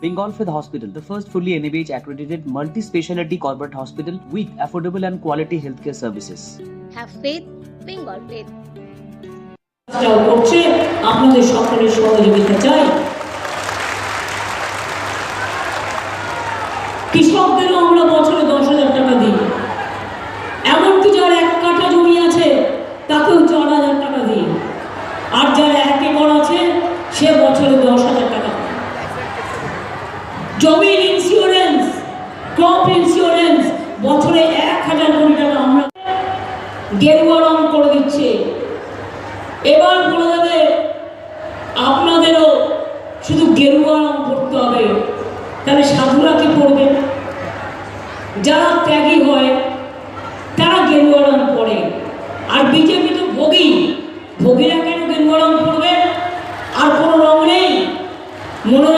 Bengal Fifth Hospital, the first fully NABH accredited multi-speciality corporate hospital with affordable and quality healthcare services. Have faith, Bengal faith. করছে আপনাদের সকলের সহযোগিতা চাই কৃষকদেরও আমরা বছরে দশ হাজার টাকা দিই এমনকি যার এক কাঠা জমি আছে তাকেও চার হাজার টাকা দিই আর যার এক একর আছে সে বছরে দশ হাজার টাকা পায়। জমির ইন্স্যুরেন্স ক্রপ ইন্স্যুরেন্স বছরে এক হাজার কোটি টাকা আমরা গেরুয়া করে দিচ্ছে। এবার বলে দেবে, আপনাদেরও শুধু গেরুয়া রং পড়তে হবে। তাহলে সাধুরা কি পড়বে যারা ত্যাগী হয়, তারা গেরুয়া রং পড়ে আর বিজেপি তো ভোগী। ভোগীরা কেন গেরুয়া রং পড়বে আর কোনো রং নেই। মনে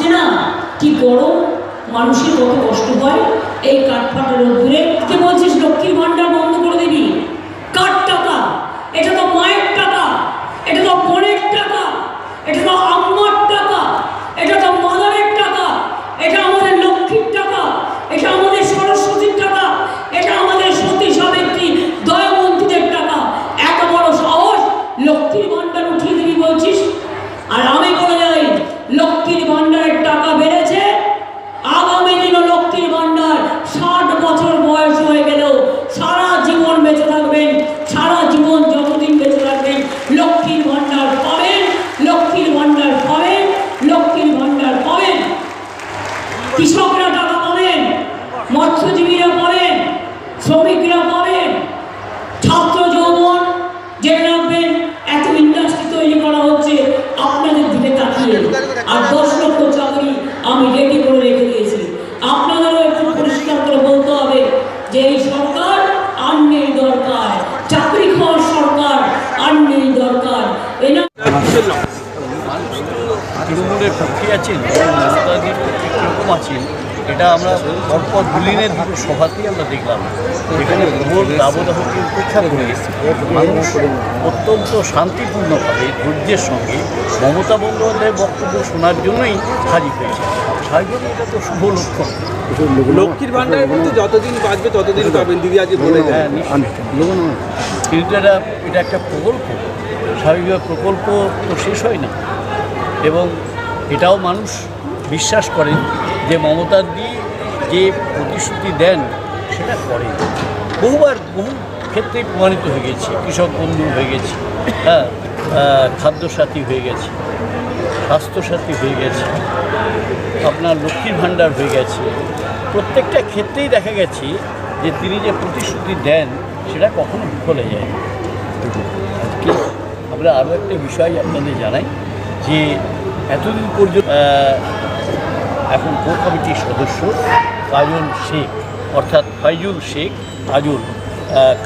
ভাবছে না? কি গরম মানুষের কত কষ্ট হয়? এই কাঠফাটা রোদ্দুরে কে বলছিস, লক্ষ্মীর ভান্ডার বন্ধ করে দিবি? কার টাকা? এটা তো মায়ের টাকা। এটা তো বোনের টাকা। এটা তো আম্মার টাকা। এটা তো মাদারের টাকা। এটা আমাদের লক্ষ্মীর টাকা। এটা আমাদের সরস্বতীর টাকা। এটা আমাদের সতী সাবিত্রী দয়ামন্ত্রীদের টাকা। এত বড় সাহস লক্ষ্মীর ভান্ডার উঠিয়ে দিবি বলছিস? আর আমি বলে যাই লক্ষ্মীর ভান্ডারের টাকা বেড়েছে। আগামী দিনও লক্ষ্মীর ভান্ডার ষাট বছর বয়স হয়ে গেলেও সারা জীবন বেঁচে থাকবেন, সারা জীবন যতদিন বেঁচে থাকবেন লক্ষ্মীর ভান্ডার পাবেন, লক্ষ্মীর ভাণ্ডার পাবেন, লক্ষ্মীর ভান্ডার পাবেন। কৃষকরা টাকা পাবেন মৎস্যজীবীরা পাবেন শ্রমিকরা পাবেন ছাত্র যৌবন জেনে রাখবেন এত ইন্ডাস্ট্রি তৈরি করা হচ্ছে আপনাদের তাকিয়ে আর দশ লক্ষ চাকরি আমি রেডি করে রেখে দিয়েছি আপনাদেরও একটু পরিষ্কার করে বলতে হবে যে এই সরকার আর নেই দরকার চাকরি খাওয়ার সরকার আর নেই দরকার তৃণমূলের পক্ষে আছেন পক্ষে কীরকম আছেন এটা আমরা পরপর দুদিনের দুটো সভাতেই আমরা দেখলাম। এখানে ভোর দাবদাহকে উপেক্ষা করে মানুষ অত্যন্ত শান্তিপূর্ণভাবে ধৈর্যের সঙ্গে মমতা বন্দ্যোপাধ্যায়ের বক্তব্য শোনার জন্যই হাজির হয়েছে। স্বাভাবিকভাবে এটা তো শুভ লক্ষণ। লক্ষ্মীর ভান্ডারের কিন্তু যতদিন বাঁচবে ততদিন পাবেন। দিদি আজকে বলে হ্যাঁ দেন কিন্তু এটা এটা একটা প্রকল্প। স্বাভাবিকভাবে প্রকল্প তো শেষ হয় না। এবং এটাও মানুষ বিশ্বাস করেন যে মমতাদি যে প্রতিশ্রুতি দেন, সেটা করে বহুবার বহু ক্ষেত্রেই প্রমাণিত হয়ে গেছে, কৃষক বন্ধু হয়ে গেছে হ্যাঁ খাদ্যসাথী হয়ে গেছে, স্বাস্থ্যসাথী হয়ে গেছে, আপনার লক্ষ্মীর ভাণ্ডার হয়ে গেছে। প্রত্যেকটা ক্ষেত্রেই দেখা গেছে যে তিনি যে প্রতিশ্রুতি দেন, সেটা কখনো বিফলে যায় আমরা আরও একটা বিষয় আপনাদের জানাই যে এতদিন পর্যন্ত এখন কোর কমিটির সদস্য কাজল শেখ, অর্থাৎ ফাইজুল শেখ কাজল।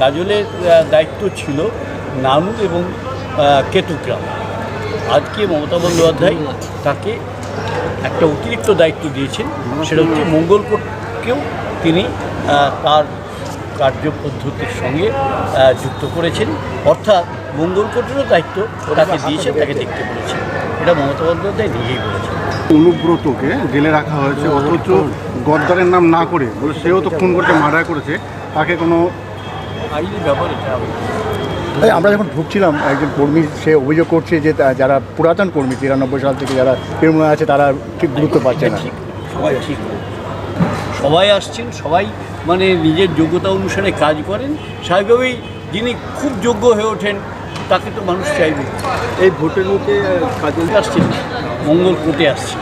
কাজলের দায়িত্ব ছিল নানুর এবং কেতুগ্রাম। আজকে মমতা বন্দ্যোপাধ্যায় তাকে একটা অতিরিক্ত দায়িত্ব দিয়েছেন, সেটা হচ্ছে মঙ্গলকোটকেও তিনি তার কার্যপদ্ধতির সঙ্গে যুক্ত করেছেন। অর্থাৎ মঙ্গলকোটেরও দায়িত্ব তাকে দিয়েছেন, তাকে দেখতে বলেছেন। এটা মমতা বন্দ্যোপাধ্যায় নিজেই বলেছেন। অনুব্রতকে জেলে রাখা হয়েছে অথচ গদ্দারের নাম না করে বলে সেও তো খুন করতে মার্ডার করেছে তাকে কোনো আইনি ব্যাপার এটা তাই আমরা যখন ঢুকছিলাম একজন কর্মী সে অভিযোগ করছে যে তা- যারা পুরাতন কর্মী তিরানব্বই সাল থেকে যারা তৃণমূলে আছে তারা ঠিক গুরুত্ব পাচ্ছে না। ঠিক সবাই ঠিক সবাই আসছেন সবাই মানে নিজের যোগ্যতা অনুসারে কাজ করেন। স্বাভাবিকভাবেই যিনি খুব যোগ্য হয়ে ওঠেন তাকে তো মানুষ চাইবে। এই ভোটের মুখে কাজল আসছে? মঙ্গল কোর্টে আসছেন